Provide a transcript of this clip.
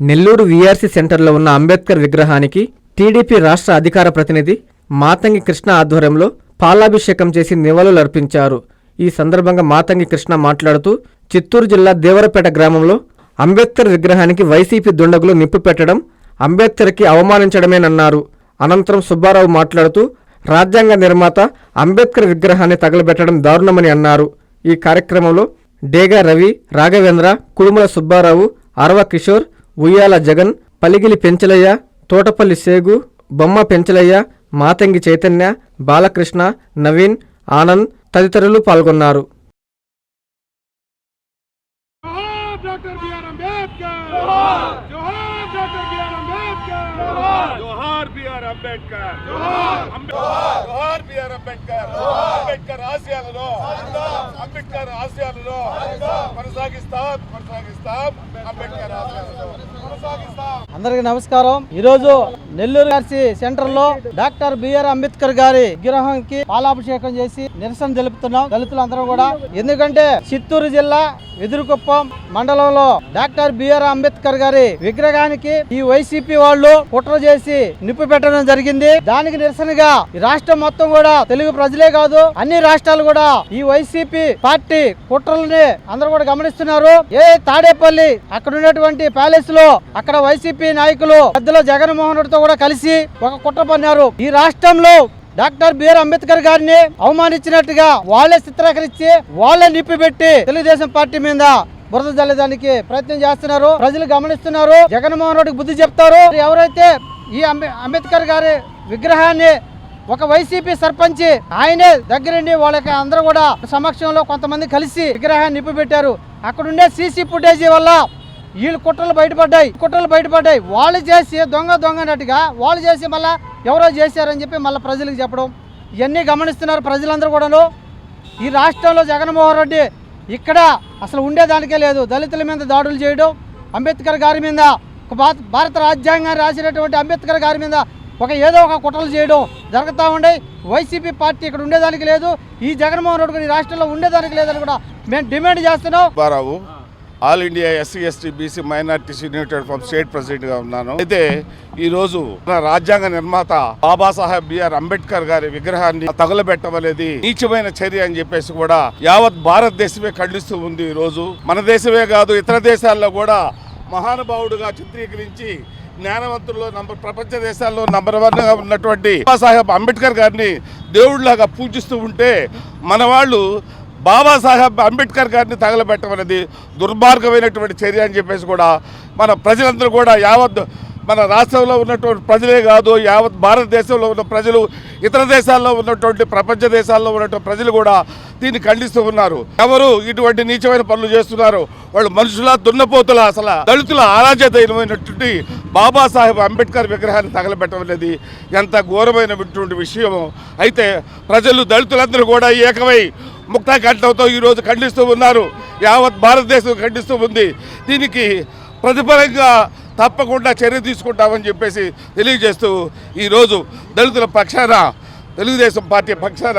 Nellore VRC సెంటర్లో ఉన్న అంబేద్కర్ విగ్రహానికి టీడీపీ రాష్ట్ర అధికార ప్రతినిధి మాతంగి కృష్ణ ఆధ్వర్యంలో పాలాభిషేకం చేసి నివాళులర్పించారు ఈ సందర్భంగా మాతంగి కృష్ణ మాట్లాడుతూ చిత్తూరు జిల్లా దేవరపేట గ్రామంలో అంబేద్కర్ విగ్రహానికి వైసీపీ దుండగులు నిప్పు పెట్టడం అంబేద్కర్కి అవమానించడమేనన్నారు. అనంతరం సుబ్బారావు మాట్లాడుతూ రాజ్యాంగ నిర్మాత అంబేద్కర్ విగ్రహాన్ని తగలబెట్టడం దారుణమని అన్నారు. ఈ కార్యక్రమంలో డేగా రవి రాఘవేంద్ర కుడుముల సుబ్బారావు అరవ కిషోర్ ఉయ్యాల జగన్ పలిగిలి పెంచలయ్య తోటపల్లి సేగు బొమ్మ పెంచలయ్య మాతంగి చైతన్య బాలకృష్ణ నవీన్ ఆనంద్ తదితరులు పాల్గొన్నారు జోహార్ డాక్టర్ బిఆర్ అంబేద్కర్ జోహార్ డాక్టర్ బిఆర్ జోహార్! బిఆర్ అంబేద్కర్! జోహార్! బిఆర్ అంబేద్కర్! అంబేద్కర్ ఆశయాలను అంబేద్కర్! ఆశయాలను కొనసాగిస్తాం కొనసాగిస్తాం అంబేద్కర్ ఆశయాలను కొనసాగిస్తాం. అందరికి నమస్కారం. ఈ రోజు నెల్లూరు గారి సెంటర్లో డాక్టర్ బిఆర్ అంబేద్కర్ గారి విగ్రహంకి పాలాభిషేకం చేసి నిరసన తెలుపుతున్నాం. దళితులందరూ కూడా. ఎందుకంటే చిత్తూరు జిల్లా ఎదురుకుప్పం మండలంలో డాక్టర్ బిఆర్ అంబేద్కర్ గారి విగ్రహానికి ఈ వైసీపీ వాళ్ళు కుట్ర చేసి నిప్పు పెట్టడం జరిగింది. దానికి నిరసనగా ఈ రాష్ట్రం మొత్తం కూడా తెలుగు ప్రజలే కాదు అన్ని రాష్ట్రాలు కూడా ఈ వైసీపీ పార్టీ కుట్రల్ని అందరూ కూడా గమనిస్తున్నారు. ఏ తాడేపల్లి అక్కడ ఉన్నటువంటి ప్యాలెస్లో అక్కడ వైసీపీ నాయకులు పెద్దలో జగన్మోహన్ రెడ్డితో కూడా కలిసి ఒక కుట్ర పన్నారు. ఈ రాష్ట్రంలో డాక్టర్ బిఆర్ అంబేద్కర్ గారిని అవమానించినట్టుగా వాళ్ళే చిత్రీకరించి వాళ్ళే నిప్పిపెట్టి తెలుగుదేశం పార్టీ మీద బురద జల్లడానికి ప్రయత్నం చేస్తున్నారు. ప్రజలు గమనిస్తున్నారు. జగన్మోహన్ రెడ్డికి బుద్ధి చెప్తారు. ఎవరైతే ఈ అంబే అంబేద్కర్ గారి విగ్రహాన్ని ఒక వైసీపీ సర్పంచ్ ఆయనే దగ్గరుండి వాళ్ళకి అందరూ కూడా సమక్షంలో కొంతమంది కలిసి విగ్రహాన్ని నిప్పిపెట్టారు అక్కడుండే సీసీ ఫుటేజీ వల్ల వీళ్ళు కుట్రలు బయటపడ్డాయి కుట్రలు బయటపడ్డాయి. వాళ్ళు చేసి దొంగ దొంగ అన్నట్టుగా వాళ్ళు చేసి మళ్ళా ఎవరో చేశారని చెప్పి మళ్ళీ ప్రజలకు చెప్పడం. ఇవన్నీ గమనిస్తున్నారు ప్రజలందరూ కూడాను. ఈ రాష్ట్రంలో జగన్మోహన్ రెడ్డి ఇక్కడ అసలు ఉండేదానికే లేదు. దళితుల మీద దాడులు చేయడం అంబేద్కర్ గారి మీద ఒక భారత భారత రాజ్యాంగాన్ని రాసినటువంటి అంబేద్కర్ గారి మీద ఒక ఏదో ఒక కుట్రలు చేయడం జరుగుతూ ఉండే వైసీపీ పార్టీ ఇక్కడ ఉండేదానికి లేదు. ఈ జగన్మోహన్ రెడ్డి ఈ రాష్ట్రంలో ఉండేదానికి లేదని కూడా మేము డిమాండ్ చేస్తున్నాం. All India SC ST BC minorities united from state ప్రెసిడెంట్గా ఉన్నాను. అయితే ఈరోజు మన రాజ్యాంగ నిర్మాత బాబాసాహెబ్ బిఆర్ అంబేద్కర్ గారి విగ్రహాన్ని తగలబెట్టవలేదు నీచమైన చర్య అని చెప్పేసి కూడా యావత్ భారతదేశమే ఖండిస్తూ ఉంది ఈరోజు. మన దేశమే కాదు ఇతర దేశాల్లో కూడా మహానుభావుడుగా చిత్రీకరించి జ్ఞానవంతుల్లో నంబర్ ప్రపంచ దేశాల్లో నంబర్ వన్గా ఉన్నటువంటి బాబాసాహెబ్ అంబేద్కర్ గారిని దేవుడిలాగా పూజిస్తూ ఉంటే మన వాళ్ళు బాబాసాహెబ్ అంబేద్కర్ గారిని తగలబెట్టమనేది దుర్మార్గమైనటువంటి చర్య అని చెప్పేసి కూడా మన ప్రజలందరూ కూడా యావత్ మన రాష్ట్రంలో ఉన్నటువంటి ప్రజలే కాదు యావత్ భారతదేశంలో ఉన్న ప్రజలు ఇతర దేశాల్లో ఉన్నటువంటి ప్రపంచ దేశాల్లో ఉన్నటువంటి ప్రజలు కూడా దీన్ని ఖండిస్తూ ఉన్నారు. ఎవరు ఇటువంటి నీచమైన పనులు చేస్తున్నారు? వాళ్ళు మనుషుల దున్నపోతుల అసలు దళితుల ఆరాధ్యతైనటువంటి బాబాసాహెబ్ అంబేద్కర్ విగ్రహాన్ని తగలబెట్టమనేది ఎంత ఘోరమైనటువంటి విషయము. అయితే ప్రజలు దళితులందరూ కూడా ఏకమై ముక్తా కంఠంతో ఈరోజు ఖండిస్తూ ఉన్నారు. యావత్ భారతదేశం ఖండిస్తూ ఉంది. దీనికి ప్రతిఫలంగా తప్పకుండా చర్య తీసుకుంటామని చెప్పేసి తెలియజేస్తూ ఈరోజు దళితుల పక్షాన తెలుగుదేశం పార్టీ పక్షాన